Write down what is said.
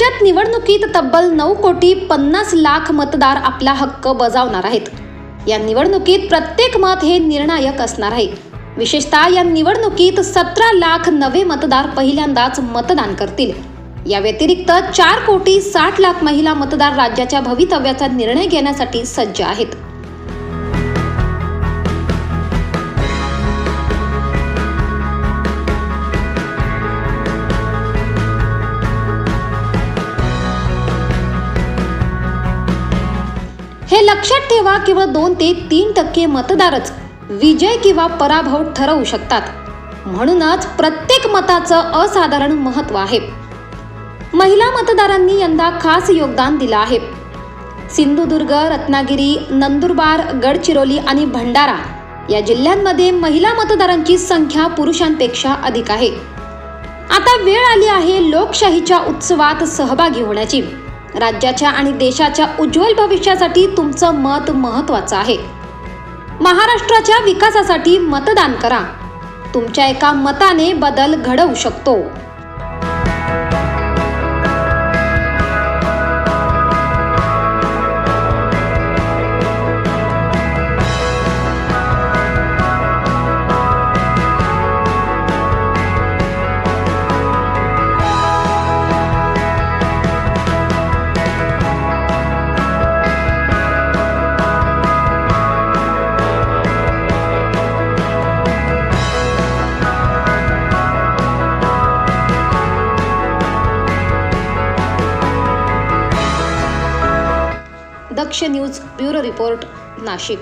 राज्यात निवडणुकीत तब्बल नऊ कोटी पन्नास लाख मतदार आपला हक्क बजावणार आहेत. या निवडणुकीत प्रत्येक मत हे निर्णायक असणार आहे. विशेषतः या निवडणुकीत सतरा लाख नवे मतदार पहिल्यांदाच मतदान करतील. या व्यतिरिक्त चार कोटी साठ लाख महिला मतदार राज्याच्या भवितव्याचा निर्णय घेण्यासाठी सज्ज आहेत. हे लक्षात ठेवा केवळ दोन ते तीन टक्के मतदारच विजय किंवा पराभव ठरवू शकतात. म्हणूनच प्रत्येक मताचं असाधारण महत्त्व आहे. महिला मतदारांनी यंदा खास योगदान दिलं आहे. सिंधुदुर्ग रत्नागिरी नंदुरबार गडचिरोली आणि भंडारा या जिल्ह्यांमध्ये महिला मतदारांची संख्या पुरुषांपेक्षा अधिक आहे. आता वेळ आली आहे लोकशाहीच्या उत्सवात सहभागी होण्याची. राज्याच्या आणि देशाच्या उज्ज्वल भविष्यासाठी तुमचं मत महत्वाचं आहे. महाराष्ट्राच्या विकासासाठी मतदान करा. तुमच्या एका मताने बदल घडवू शकतो. Daksh news bureau report Nashik.